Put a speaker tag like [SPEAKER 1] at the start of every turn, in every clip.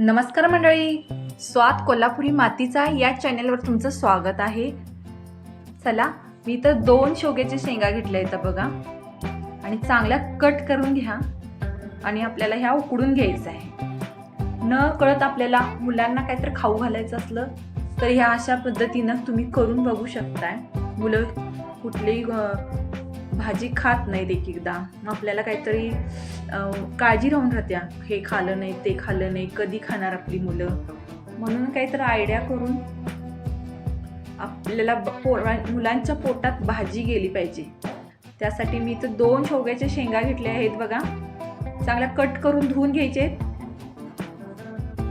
[SPEAKER 1] नमस्कार मंडळी. स्वाद कोल्हापुरी मातीचा या चॅनेलवर तुमचं स्वागत आहे. चला मी तर दोन शेवग्याच्या शेंगा घेतल्या आहेत बघा. आणि चांगल्या कट करून घ्या. आणि आपल्याला ह्या उकडून घ्यायचं आहे. न कळत आपल्याला मुलांना काहीतरी खाऊ घालायचं असलं तर ह्या अशा पद्धतीनं तुम्ही करून बघू शकताय. मुलं कुठलेही भाजी खात नाहीत एक एकदा मग आपल्याला काहीतरी काळजी राहून राहत्या हे खालं नाही ते खालं नाही कधी खाणार आपली मुलं? म्हणून काहीतरी आयडिया करून आपल्याला पो मुलांच्या पोटात भाजी गेली पाहिजे. त्यासाठी मी तर दोन शेवग्याच्या शेंगा घेतल्या आहेत बघा. चांगल्या कट करून धुवून घ्यायचे.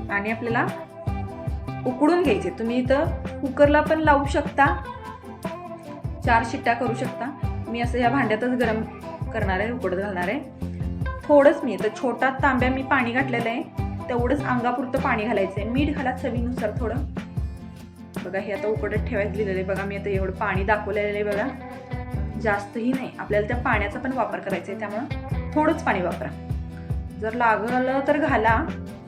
[SPEAKER 1] आणि आपल्याला उकडून घ्यायचे. तुम्ही इथं कुकरला पण लावू शकता. चार शिट्ट्या करू शकता. मी असं ह्या भांड्यातच गरम करणार आहे उकडत घालणार आहे. थोडंच मी तर छोटा तांब्या मी पाणी घातलेलं आहे. तेवढंच अंगापुरतं पाणी घालायचं आहे मीठ घाला चवीनुसार थोडं. बघा हे आता उकडत ठेवायचं लिहिलेलं आहे. बघा मी आता एवढं पाणी दाखवलेलं आहे बघा. जास्तही नाही. आपल्याला त्या पाण्याचा पण वापर करायचा आहे त्यामुळं थोडंच पाणी वापरा. जर लागलं तर घाला.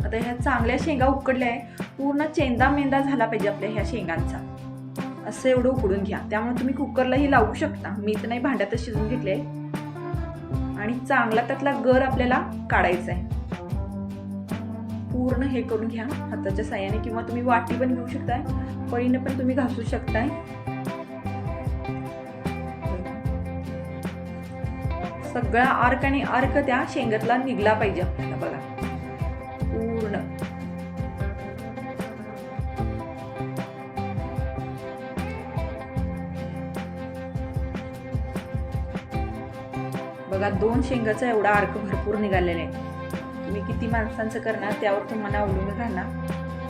[SPEAKER 1] आता ह्या चांगल्या शेंगा उकडल्या आहे. पूर्ण चेंदा मेंदा झाला पाहिजे आपल्या ह्या शेंगांचा. असं एवढं उकडून घ्या. त्यामुळे तुम्ही कुकरलाही लावू शकता. मी तर नाही भांड्यातच शिजून घेतले आणि चांगला त्यातला गर आपल्याला काढायचा आहे. पूर्ण हे करून घ्या. हाताच्या साह्याने किंवा तुम्ही वाटी पण घेऊ शकताय. पळीनं पण तुम्ही घासू शकताय. सगळा अर्क आणि अर्क त्या शेंगातला निघला पाहिजे आपल्याला बघा. बघा दोन शेंगाचा एवढा अर्क भरपूर निघालेला आहे. तुम्ही किती माणसांचं करणार त्यावर तुम्हाला अवलंबून राहणार.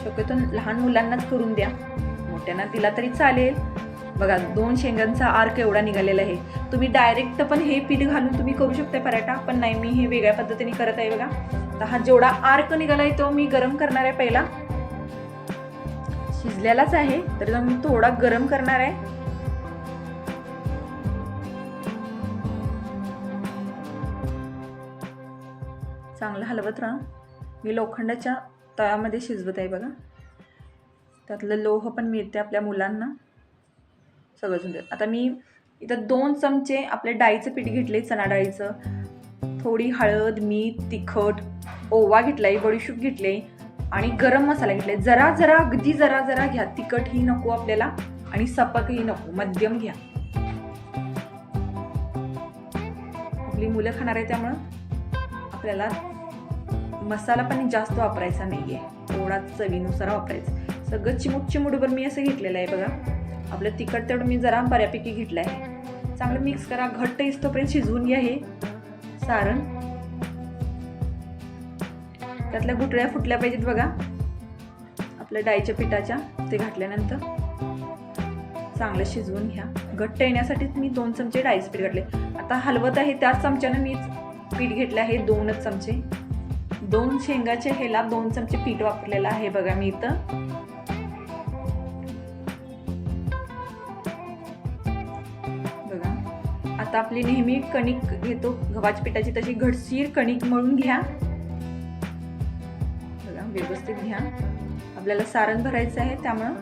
[SPEAKER 1] शक्यतो लहान मुलांनाच करून द्या. मोठ्यांना दिला तरी चालेल. बघा दोन शेंगांचा आर्क एवढा निघालेला आहे. तुम्ही डायरेक्ट पण हे पीठ घालून तुम्ही करू शकता पराठा पण नाही मी हे वेगळ्या पद्धतीने करत आहे बघा. तर हा जेवढा आर्क निघाला आहे तो मी गरम करणार आहे पहिला. शिजलेलाच आहे तर मी थोडा गरम करणार आहे. हलवत राहा. मी लोखंडाच्या तव्यामध्ये शिजवत आहे बघा. त्यातलं लोह पण मिळते आपल्या मुलांना. सगळं सुंदर. आता मी इथं दोन चमचे आपल्या डाळीचं पीठ घेतले चणा डाळीचं. थोडी हळद मीठ तिखट ओवा घेतलाय बडीशूप घेतले आणि गरम मसाला घेतलाय. जरा जरा अगदी जरा जरा घ्या. तिखटही नको आपल्याला आणि सपकही नको. मध्यम घ्या. आपली मुलं खाणार आहे त्यामुळं आपल्याला मसाला पण जास्त वापरायचा नाही आहे थोडा चवीनुसार वापरायचा. सगळं चिमूट चिमूटभर मी असं घेतलेलं आहे बघा. आपलं तिखट तेवढं मी जरा बऱ्यापैकी घेतलं आहे चांगलं मिक्स करा. घट्ट इस्तोपर्यंत शिजवून घ्या हे. सारण. त्यातल्या गुटळ्या फुटल्या पाहिजेत बघा. आपल्या डाळीच्या पिठाच्या. ते घातल्यानंतर चांगलं शिजवून घ्या. घट्ट येण्यासाठीच मी दोन चमचे डाळीचं पीठ घातले. आता हलवत आहे त्याच चमच्यानं मी पीठ घेतलं आहे दोनच चमचे. दोन शेंगाच्या ह्याला दोन चमचे पीठ वापरलेलं आहे बघा मी इथं. बघा. आता आपली नेहमी कणिक घेतो गव्हाच्या पिठाची तशी घडशीर कणिक मळून घ्या. बघा व्यवस्थित घ्या. आपल्याला सारण भरायचं आहे त्यामुळं.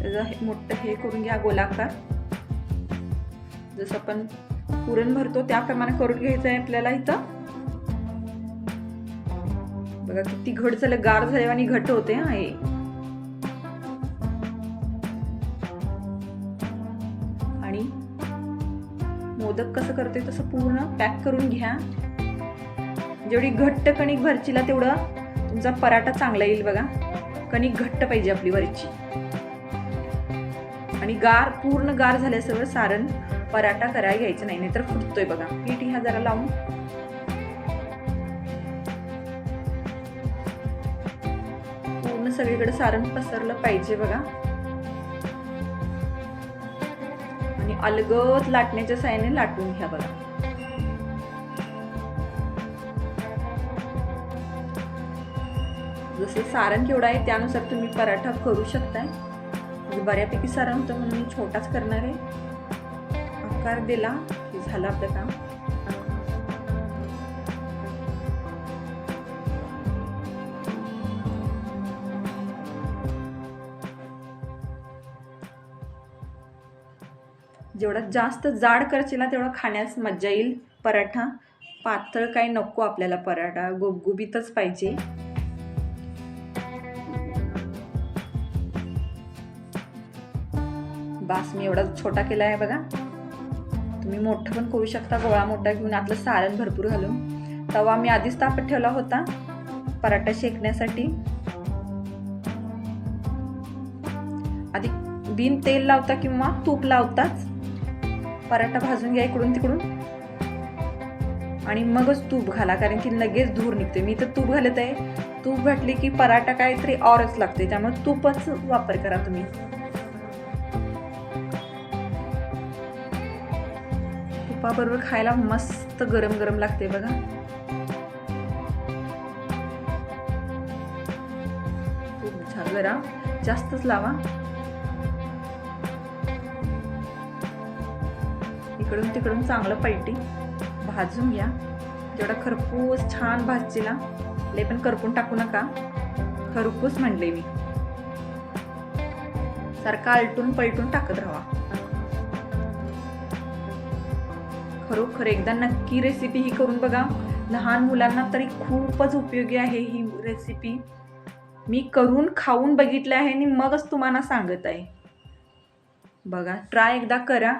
[SPEAKER 1] त्याचं मोठं हे करून घ्या गोलाकार. जसं आपण पुरण भरतो त्याप्रमाणे करून घ्यायचं आहे आपल्याला इथं. बघा किती घट झालं गार झाले आणि घट होते हा हे. आणि मोदक कसं करते तसं पूर्ण पॅक करून घ्या. जेवढी घट्ट कणिक भरचीला तेवढं तुमचा पराठा चांगला येईल बघा. कणिक घट्ट पाहिजे आपली वरची. आणि गार पूर्ण गार झाल्यासवर सारण पराठा करायला घ्यायचं नाही नाहीतर फुटतोय बघा. पीठ ह्या जरा लावून पूर्ण सगळीकडे सारण पसरलं पाहिजे बघा. आणि अलगद लाटण्याच्या साह्याने लाटून घ्या बघा. जसे सारण केवढं आहे त्यानुसार तुम्ही पराठा करू शकताय. म्हणजे बऱ्यापैकी सारण होतं म्हणून मी छोटाच करणार आहे. आकार दिला की झालं आपलं काम. जेवढा जास्त जाड करशील ना तेवढं खाण्यास मज्जा येईल. पराठा पातळ काही नको आपल्याला पराठा. गुबगुबीतच पाहिजे. बास मी एवढा छोटा केला आहे बघा. तुम्ही मोठं पण करू शकता. गोळा मोठा घेऊन आतलं सारण भरपूर घालून. तवा मी आधीच तापत ठेवला होता. पराठा शेकण्यासाठी. आधी बिन तेल लावता किंवा तूप लावताच. पराठा भाजून घ्या इकडून तिकडून. आणि मगच तूप घाला कारण की लगेच धूर निघते मी तर तूप घालत आहे. तूप घातली की पराठा काहीतरी ऑरच लागते त्यामुळे तूपच वापर करा तुम्ही. तुपाबरोबर खायला मस्त गरम गरम लागते बघा. तूप छान गरम जास्तच लावा. इकडून तिकडून चांगलं पलटी भाजून घ्या. जेवढा खरपूस छान भाजचीला लय पण करपून टाकू नका. खरपूस म्हणले मी. सारखा आलटून पलटून टाकत राहा. खरोखर एकदा नक्की रेसिपी ही करून बघा. लहान मुलांना तरी खूपच उपयोगी आहे ही रेसिपी मी करून खाऊन बघितले आहे आणि मगच तुम्हाला सांगत आहे. बघा ट्राय एकदा करा.